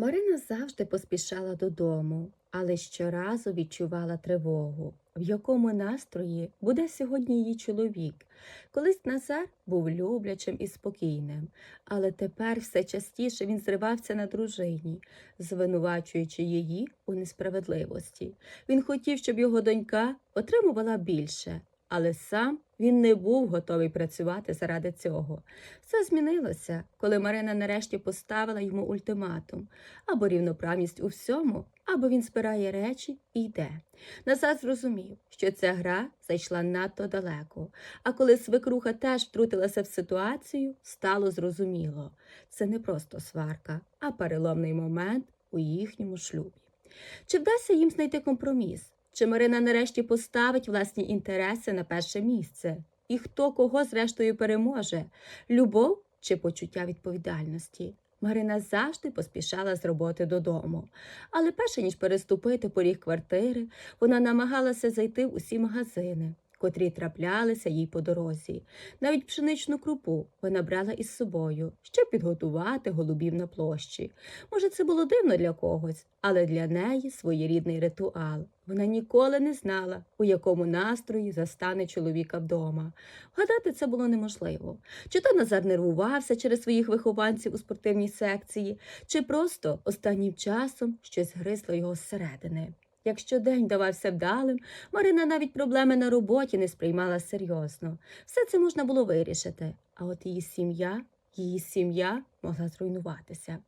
Марина завжди поспішала додому, але щоразу відчувала тривогу, в якому настрої буде сьогодні її чоловік. Колись Назар був люблячим і спокійним, але тепер все частіше він зривався на дружині, звинувачуючи її у несправедливості. Він хотів, щоб його донька отримувала більше, але сам він не був готовий працювати заради цього. Все змінилося, коли Марина нарешті поставила йому ультиматум або рівноправність у всьому, або він збирає речі і йде. Назад зрозумів, що ця гра зайшла надто далеко. А коли свекруха теж втрутилася в ситуацію, стало зрозуміло це не просто сварка, а переломний момент у їхньому шлюбі. Чи вдасться їм знайти компроміс? Чи Марина нарешті поставить власні інтереси на перше місце? І хто кого зрештою переможе? Любов чи почуття відповідальності? Марина завжди поспішала з роботи додому. Але перше ніж переступити поріг квартири, вона намагалася зайти в усі магазини, котрі траплялися їй по дорозі. Навіть пшеничну крупу вона брала із собою, щоб підготувати голубів на площі. Може, це було дивно для когось, але для неї своєрідний ритуал. Вона ніколи не знала, у якому настрої застане чоловіка вдома. Вгадати це було неможливо. Чи то Назар нервувався через своїх вихованців у спортивній секції, чи просто останнім часом щось гризло його зсередини. Якщо день давався вдалим, Марина навіть проблеми на роботі не сприймала серйозно. Все це можна було вирішити, а от її сім'я, її сім'я могла зруйнуватися.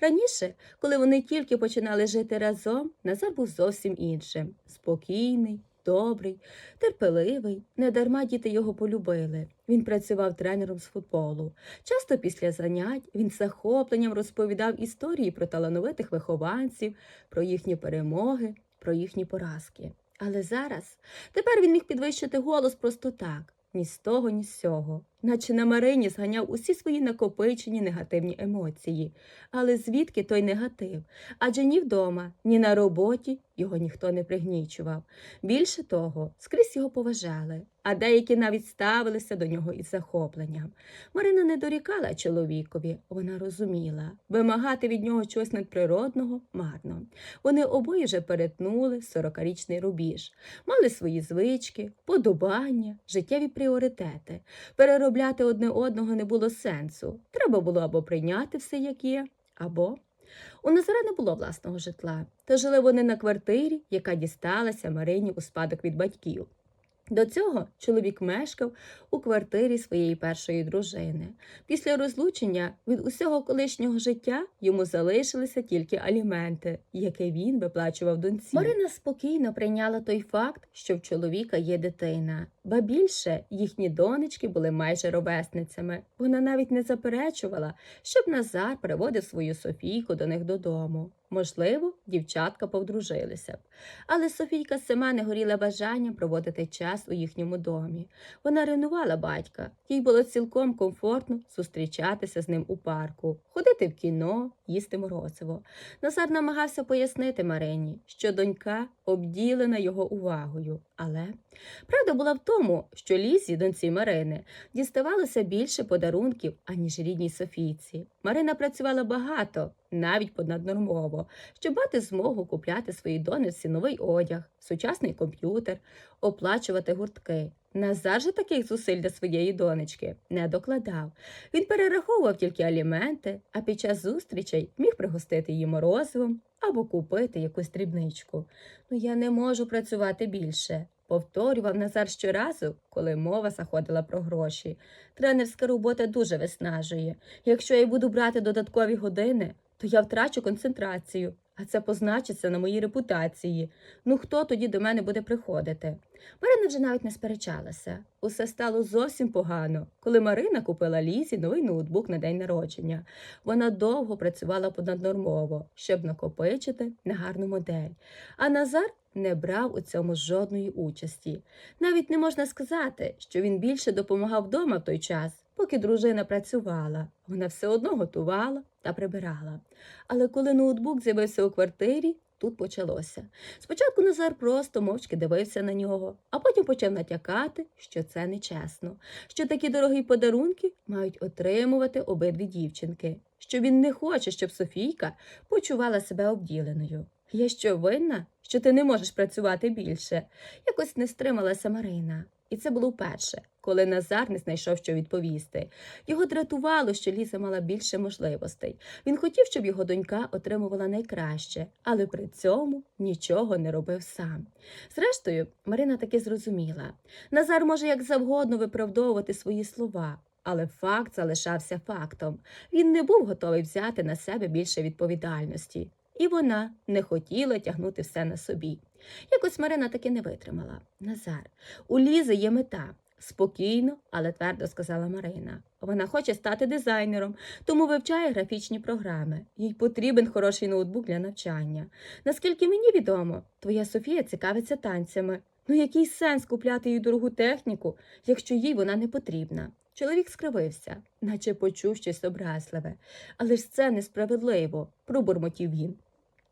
Раніше, коли вони тільки починали жити разом, Назар був зовсім іншим спокійний, добрий, терпеливий. Недарма діти його полюбили. Він працював тренером з футболу. Часто після занять він з захопленням розповідав історії про талановитих вихованців, про їхні перемоги, про їхні поразки. Але зараз тепер він міг підвищити голос просто так, ні з того, ні з сього, наче на Марині зганяв усі свої накопичені негативні емоції. Але звідки той негатив? Адже ні вдома, ні на роботі його ніхто не пригнічував. Більше того, скрізь його поважали, а деякі навіть ставилися до нього із захопленням. Марина не дорікала чоловікові, вона розуміла, вимагати від нього чогось надприродного марно. Вони обоє вже перетнули сорокарічний рубіж, мали свої звички, подобання, життєві пріоритети. Переробляти одне одного не було сенсу. Треба було або прийняти все, як є, або. У Назара не було власного житла, то жили вони на квартирі, яка дісталася Марині у спадок від батьків. До цього чоловік мешкав у квартирі своєї першої дружини. Після розлучення від усього колишнього життя йому залишилися тільки аліменти, які він виплачував доньці. Марина спокійно прийняла той факт, що в чоловіка є дитина, ба більше їхні донечки були майже ровесницями. Вона навіть не заперечувала, щоб Назар приводив свою Софійку до них додому. Можливо, дівчатка повдружилися б. Але Софійка сама не горіла бажанням проводити час у їхньому домі. Вона ревнувала батька, їй було цілком комфортно зустрічатися з ним у парку, ходити в кіно, їсти морозиво. Назар намагався пояснити Марині, що донька обділена його увагою. Але правда була в тому, що Лізі, доньці Марини, діставалося більше подарунків, аніж рідній Софійці. Марина працювала багато, навіть понаднормово, щоб мати змогу купляти своїй донечці новий одяг, сучасний комп'ютер, оплачувати гуртки. Назар же таких зусиль для своєї донечки не докладав. Він перераховував тільки аліменти, а під час зустрічей міг пригостити її морозивом або купити якусь дрібничку. Ну я не можу працювати більше. Повторював Назар щоразу, коли мова заходила про гроші. Тренерська робота дуже виснажує. Якщо я буду брати додаткові години, то я втрачу концентрацію, а це позначиться на моїй репутації. Ну хто тоді до мене буде приходити? Марина вже навіть не сперечалася. Усе стало зовсім погано, коли Марина купила Лізі новий ноутбук на день народження. Вона довго працювала понаднормово, щоб накопичити на гарну модель. А Назар не брав у цьому жодної участі. Навіть не можна сказати, що він більше допомагав вдома в той час, поки дружина працювала. Вона все одно готувала та прибирала. Але коли ноутбук з'явився у квартирі, тут почалося. Спочатку Назар просто мовчки дивився на нього, а потім почав натякати, що це нечесно, що такі дорогі подарунки мають отримувати обидві дівчинки, що він не хоче, щоб Софійка почувала себе обділеною. Я що винна, що ти не можеш працювати більше? Якось не стрималася Марина. І це було вперше, коли Назар не знайшов, що відповісти. Його дратувало, що Ліза мала більше можливостей. Він хотів, щоб його донька отримувала найкраще, але при цьому нічого не робив сам. Зрештою, Марина таки зрозуміла. Назар може як завгодно виправдовувати свої слова, але факт залишався фактом. Він не був готовий взяти на себе більше відповідальності. І вона не хотіла тягнути все на собі. Якось Марина таки не витримала. Назар, у Лізи є мета. Спокійно, але твердо сказала Марина. Вона хоче стати дизайнером, тому вивчає графічні програми. Їй потрібен хороший ноутбук для навчання. Наскільки мені відомо, твоя Софія цікавиться танцями. Ну який сенс купляти їй дорогу техніку, якщо їй вона не потрібна? Чоловік скривився, наче почув щось образливе. Але ж це несправедливо, пробурмотів він.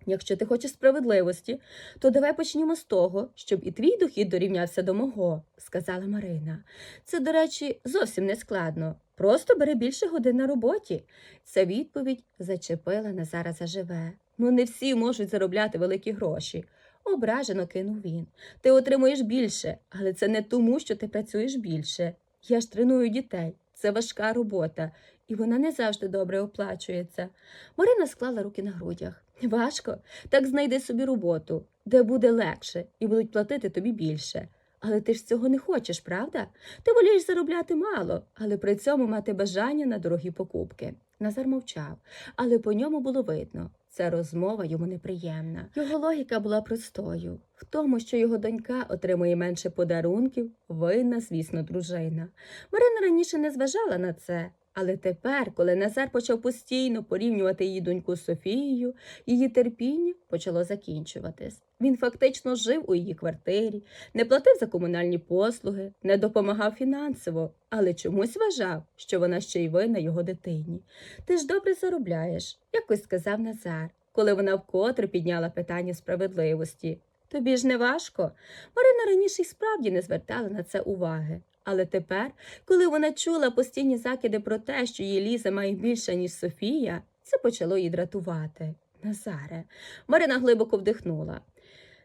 Якщо ти хочеш справедливості, то давай почнімо з того, щоб і твій дохід дорівнявся до мого, сказала Марина. Це, до речі, зовсім не складно. Просто бери більше годин на роботі. Ця відповідь зачепила Назара заживе. Ну, не всі можуть заробляти великі гроші. Ображено кинув він. Ти отримуєш більше, але це не тому, що ти працюєш більше. Я ж треную дітей. Це важка робота, і вона не завжди добре оплачується. Марина склала руки на грудях. Важко, так знайди собі роботу, де буде легше і будуть платити тобі більше. Але ти ж цього не хочеш, правда? Ти волієш заробляти мало, але при цьому мати бажання на дорогі покупки. Назар мовчав, але по ньому було видно. Ця розмова йому неприємна. Його логіка була простою в тому, що його донька отримує менше подарунків, винна, звісно, дружина. Марина раніше не зважала на це, але тепер, коли Назар почав постійно порівнювати її доньку з Софією, її терпіння почало закінчуватись. Він фактично жив у її квартирі, не платив за комунальні послуги, не допомагав фінансово, але чомусь вважав, що вона ще й винна його дитині. Ти ж добре заробляєш, якось сказав Назар, коли вона вкотре підняла питання справедливості. Тобі ж не важко. Марина раніше й справді не звертала на це уваги. Але тепер, коли вона чула постійні закиди про те, що її Ліза має більше, ніж Софія, це почало її дратувати. Назаре, Марина глибоко вдихнула.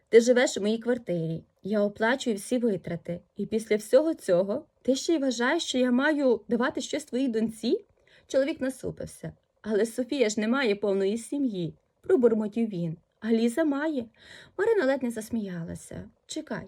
Ти живеш у моїй квартирі, я оплачую всі витрати, і після всього цього ти ще й вважаєш, що я маю давати щось твоїй доньці? Чоловік насупився. Але Софія ж не має повної сім'ї, пробурмотів він. А Ліза має. Марина ледь не засміялася. Чекай.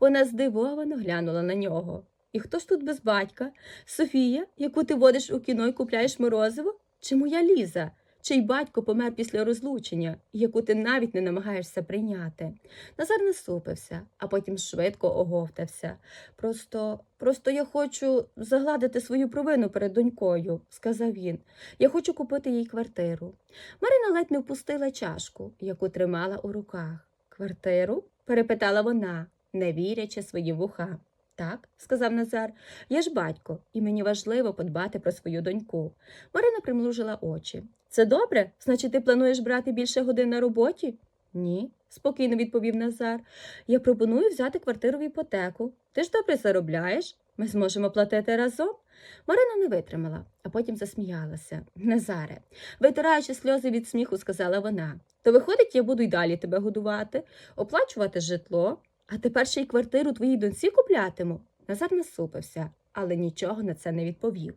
Вона здивовано глянула на нього. І хто ж тут без батька? Софія, яку ти водиш у кіно і купляєш морозиво? Чи моя Ліза? Чий батько помер після розлучення, яку ти навіть не намагаєшся прийняти? Назар насупився, а потім швидко оговтався. Просто, просто я хочу загладити свою провину перед донькою, сказав він. Я хочу купити їй квартиру. Марина ледь не впустила чашку, яку тримала у руках. Квартиру? перепитала вона, не вірячи своїм вухам. Так, сказав Назар, я ж батько, і мені важливо подбати про свою доньку. Марина примружила очі. Це добре? Значить, ти плануєш брати більше годин на роботі? Ні, спокійно відповів Назар. Я пропоную взяти квартиру в іпотеку. Ти ж добре заробляєш? Ми зможемо платити разом. Марина не витримала, а потім засміялася. Назаре, витираючи сльози від сміху, сказала вона. То виходить, я буду й далі тебе годувати, оплачувати житло, а тепер ще й квартиру твоїй доньці куплятиму. Назар насупився, але нічого на це не відповів.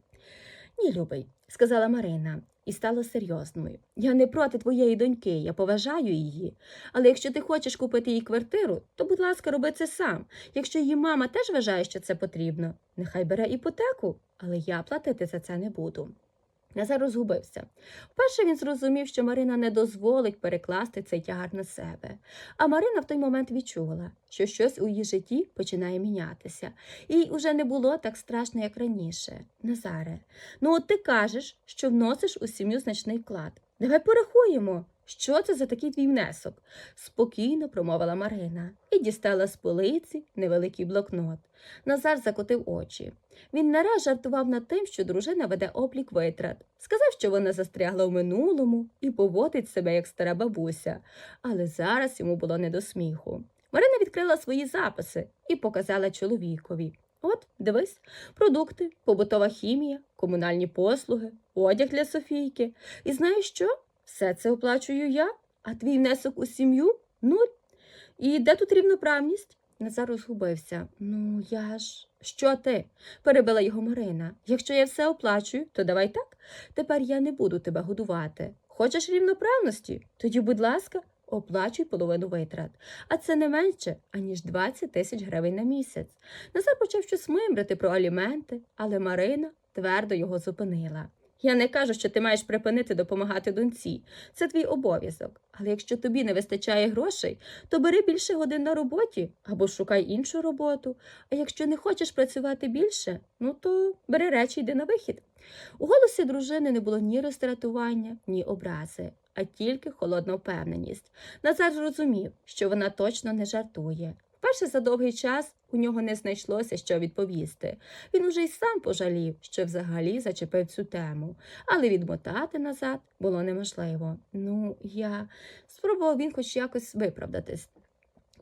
Ні, любий, сказала Марина, і стала серйозною. Я не проти твоєї доньки, я поважаю її. Але якщо ти хочеш купити їй квартиру, то, будь ласка, роби це сам. Якщо її мама теж вважає, що це потрібно, нехай бере іпотеку, але я платити за це не буду. Назар розгубився. Вперше він зрозумів, що Марина не дозволить перекласти цей тягар на себе. А Марина в той момент відчула, що щось у її житті починає мінятися. Їй уже не було так страшно, як раніше. Назаре, ну от ти кажеш, що вносиш у сім'ю значний вклад. Давай порахуємо. Що це за такий твій внесок? спокійно промовила Марина і дістала з полиці невеликий блокнот. Назар закотив очі. Він не раз жартував над тим, що дружина веде облік витрат. Сказав, що вона застрягла в минулому і поводить себе як стара бабуся, але зараз йому було не до сміху. Марина відкрила свої записи і показала чоловікові. От, дивись, продукти, побутова хімія, комунальні послуги, одяг для Софійки. І знаєш що? Все це оплачую я, а твій внесок у сім'ю нуль. І де тут рівноправність? Назар розгубився. Ну, я ж. Що ти? перебила його Марина. Якщо я все оплачую, то давай так. Тепер я не буду тебе годувати. Хочеш рівноправності? Тоді, будь ласка, оплачуй половину витрат. А це не менше, аніж 20 тисяч гривень на місяць. Назар почав щось мимрити про аліменти, але Марина твердо його зупинила. Я не кажу, що ти маєш припинити допомагати доньці. Це твій обов'язок. Але якщо тобі не вистачає грошей, то бери більше годин на роботі або шукай іншу роботу. А якщо не хочеш працювати більше, ну то бери речі йди на вихід. У голосі дружини не було ні роздратування, ні образи, а тільки холодна впевненість. Назар зрозумів, що вона точно не жартує. Вперше за довгий час у нього не знайшлося, що відповісти. Він уже й сам пожалів, що взагалі зачепив цю тему, але відмотати назад було неможливо. Ну, я спробував він хоч якось виправдатись.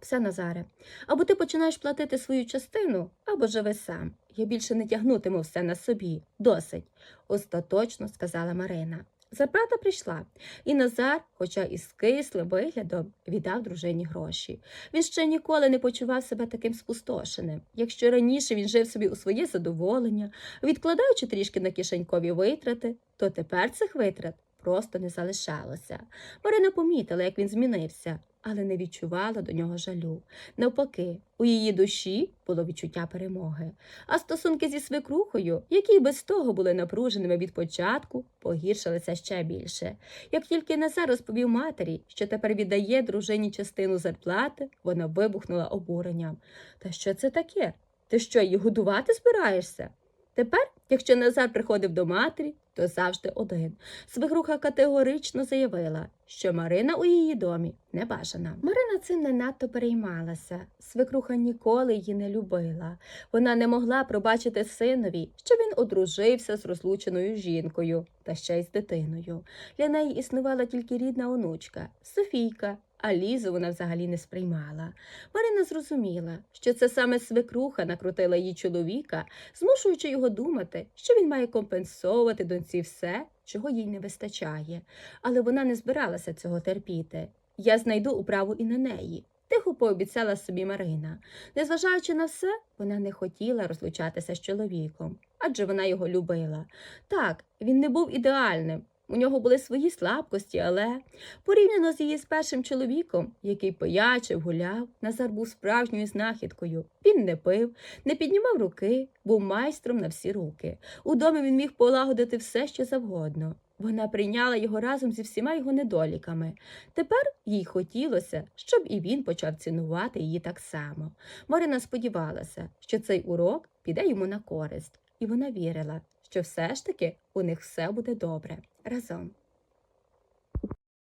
Все, Назаре, або ти починаєш платити свою частину, або живи сам. Я більше не тягнутиму все на собі. Досить, остаточно сказала Марина. Зарплата прийшла, і Назар, хоча і з кислим виглядом, віддав дружині гроші. Він ще ніколи не почував себе таким спустошеним. Якщо раніше він жив собі у своє задоволення, відкладаючи трішки на кишенькові витрати, то тепер цих витрат просто не залишалося. Марина помітила, як він змінився, але не відчувала до нього жалю. Навпаки, у її душі було відчуття перемоги. А стосунки зі свекрухою, які й без того були напруженими від початку, погіршилися ще більше. Як тільки Назар розповів матері, що тепер віддає дружині частину зарплати, вона вибухнула обуренням. Та що це таке? Ти що, її годувати збираєшся? Тепер, якщо Назар приходив до матері, то завжди один. Свекруха категорично заявила, що Марина у її домі не бажана. Марина цим не надто переймалася. Свекруха ніколи її не любила. Вона не могла пробачити синові, що він одружився з розлученою жінкою та ще й з дитиною. Для неї існувала тільки рідна онучка Софійка. А Лізу вона взагалі не сприймала. Марина зрозуміла, що це саме свекруха накрутила її чоловіка, змушуючи його думати, що він має компенсовувати доньці все, чого їй не вистачає. Але вона не збиралася цього терпіти. Я знайду управу і на неї. Тихо пообіцяла собі Марина. Незважаючи на все, вона не хотіла розлучатися з чоловіком, адже вона його любила. Так, він не був ідеальним. У нього були свої слабкості, але порівняно з її з першим чоловіком, який поячив, гуляв, Назар був справжньою знахідкою. Він не пив, не піднімав руки, був майстром на всі руки. У домі він міг полагодити все, що завгодно. Вона прийняла його разом зі всіма його недоліками. Тепер їй хотілося, щоб і він почав цінувати її так само. Марина сподівалася, що цей урок піде йому на користь, і вона вірила, що все ж таки у них все буде добре разом.